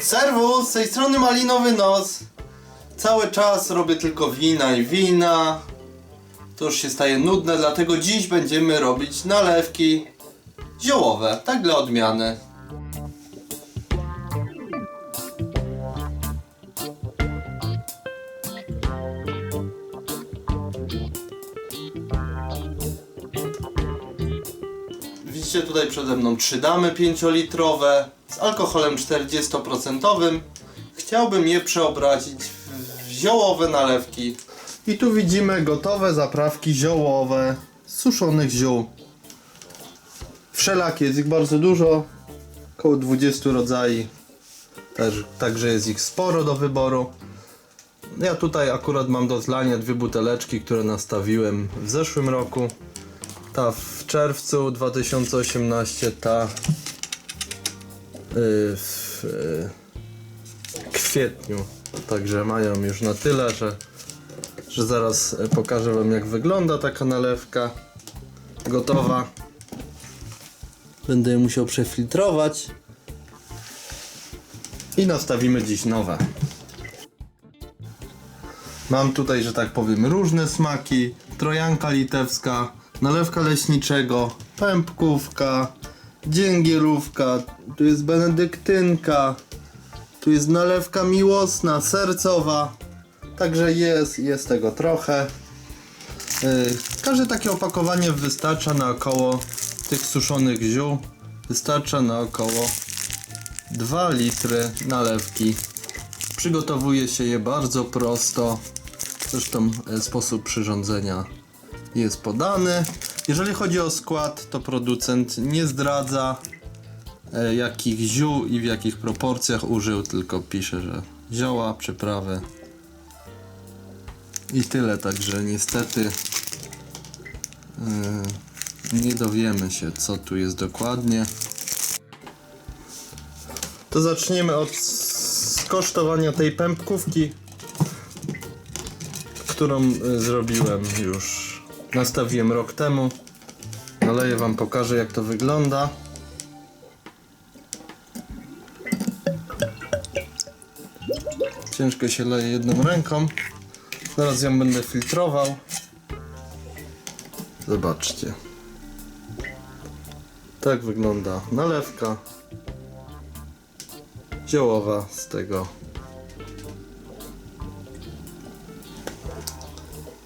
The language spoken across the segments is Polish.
Serwus, z tej strony Malinowy Nos. Cały czas robię tylko wina i wina. To już się staje nudne, dlatego dziś będziemy robić nalewki ziołowe, tak dla odmiany. Widzicie tutaj przede mną trzy damy 5-litrowe z alkoholem 40%. Chciałbym je przeobrazić w ziołowe nalewki. I tu widzimy gotowe zaprawki ziołowe suszonych ziół. Wszelakie, jest ich bardzo dużo, około 20 rodzajów. Też, także jest ich sporo do wyboru. Ja tutaj akurat mam do zlania dwie buteleczki, które nastawiłem w zeszłym roku. Ta w czerwcu 2018, ta w y, kwietniu. Także mają już na tyle, że, że zaraz y, pokażę Wam jak wygląda taka nalewka gotowa. Będę je musiał przefiltrować i nastawimy dziś nowe. Mam tutaj, że tak powiem, różne smaki. Trojanka litewska, nalewka leśniczego, pępkówka, dzięgielówka, tu jest benedyktynka, tu jest nalewka miłosna, sercowa. Także jest, jest tego trochę. Yy, każde takie opakowanie wystarcza na około tych suszonych ziół. Wystarcza na około 2 litry nalewki. Przygotowuje się je bardzo prosto. Zresztą e, sposób przyrządzenia jest podany. Jeżeli chodzi o skład, to producent nie zdradza e, jakich ziół i w jakich proporcjach użył, tylko pisze, że zioła, przyprawy i tyle. Także niestety e, nie dowiemy się, co tu jest dokładnie. To zaczniemy od skosztowania tej pępkówki, którą y, zrobiłem już. Nastawiłem rok temu. Naleję wam, pokażę jak to wygląda. Ciężko się leje jedną ręką. Zaraz ją będę filtrował. Zobaczcie. Tak wygląda nalewka ziołowa z tego.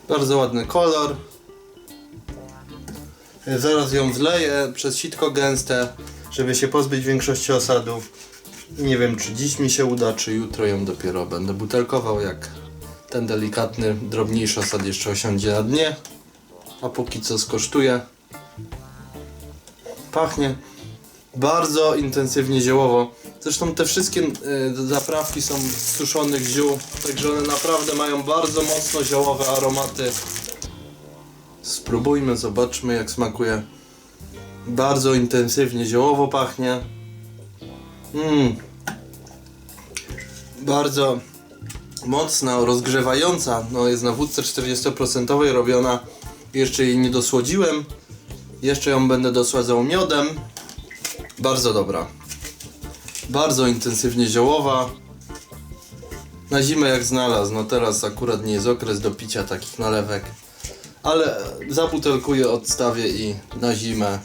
Bardzo ładny kolor. Zaraz ją wleję przez sitko gęste, żeby się pozbyć większości osadów. Nie wiem, czy dziś mi się uda, czy jutro ją dopiero będę butelkował, jak ten delikatny, drobniejszy osad jeszcze osiądzie na dnie. A póki co skosztuję. Pachnie bardzo intensywnie ziołowo. Zresztą te wszystkie y, zaprawki są z suszonych ziół, także one naprawdę mają bardzo mocno ziołowe aromaty. Spróbujmy, zobaczmy jak smakuje. Bardzo intensywnie ziołowo pachnie. Mmm. Bardzo mocna, rozgrzewająca. No jest na wódce 40% robiona. Jeszcze jej nie dosłodziłem. Jeszcze ją będę dosładzał miodem. Bardzo dobra. Bardzo intensywnie ziołowa. Na zimę jak znalazł. No teraz akurat nie jest okres do picia takich nalewek. Ale zabutelkuję, odstawię i na zimę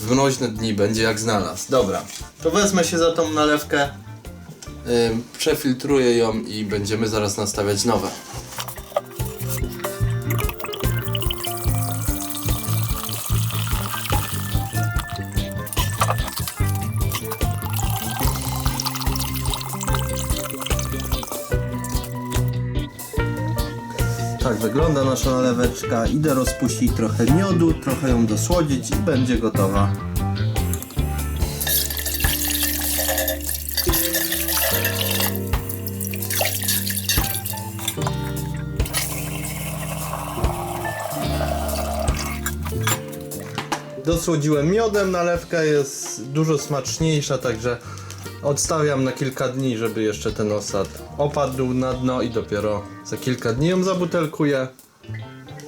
w mroźne dni będzie jak znalazł. Dobra, to wezmę się za tą nalewkę, ym, przefiltruję ją i będziemy zaraz nastawiać nowe. Tak wygląda nasza naleweczka. Idę rozpuścić trochę miodu, trochę ją dosłodzić i będzie gotowa. Dosłodziłem miodem, nalewka jest dużo smaczniejsza, także odstawiam na kilka dni, żeby jeszcze ten osad opadł na dno i dopiero za kilka dni ją zabutelkuję.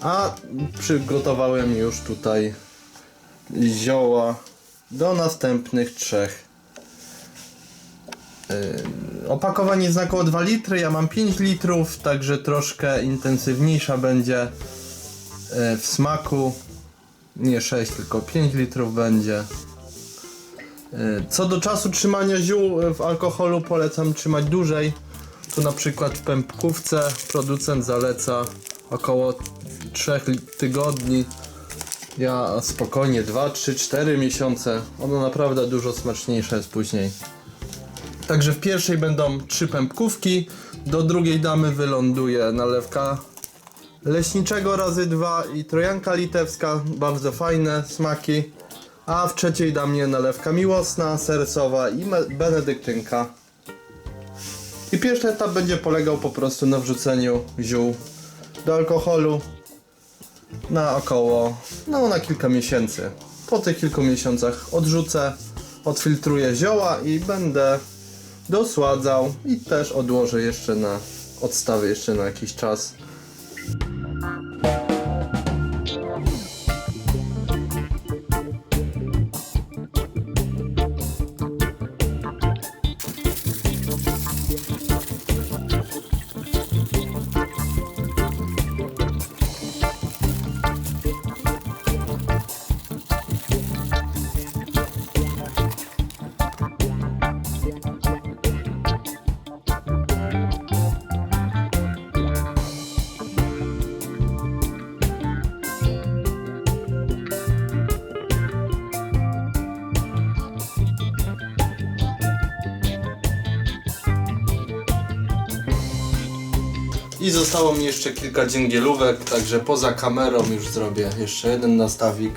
A przygotowałem już tutaj zioła do następnych trzech Yy, Opakowanie jest około 2 litry, ja mam 5 litrów, także troszkę intensywniejsza będzie yy, w smaku. Nie 6, tylko 5 litrów będzie. Yy, Co do czasu trzymania ziół w alkoholu polecam trzymać dłużej. Tu na przykład w pępkówce producent zaleca około 3 li- tygodni. Ja spokojnie 2, 3, 4 miesiące. Ono naprawdę dużo smaczniejsze jest później. Także w pierwszej będą trzy pępkówki, do drugiej damy wyląduje nalewka leśniczego razy dwa i trojanka litewska, bardzo fajne smaki. A w trzeciej da mnie nalewka miłosna, sercowa i benedyktynka. I pierwszy etap będzie polegał po prostu na wrzuceniu ziół do alkoholu na około, no na kilka miesięcy. Po tych kilku miesiącach odrzucę, odfiltruję zioła i będę dosładzał i też odłożę jeszcze na, odstawię jeszcze na jakiś czas. I zostało mi jeszcze kilka dźęgielówek, także poza kamerą już zrobię jeszcze jeden nastawik.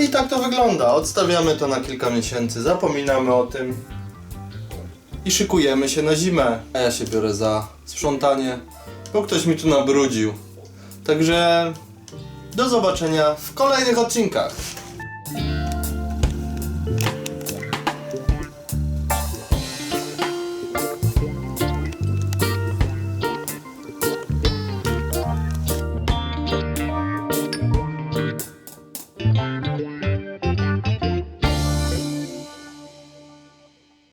I tak to wygląda. Odstawiamy to na kilka miesięcy, zapominamy o tym i szykujemy się na zimę. A ja się biorę za sprzątanie, bo ktoś mi tu nabrudził. Także do zobaczenia w kolejnych odcinkach.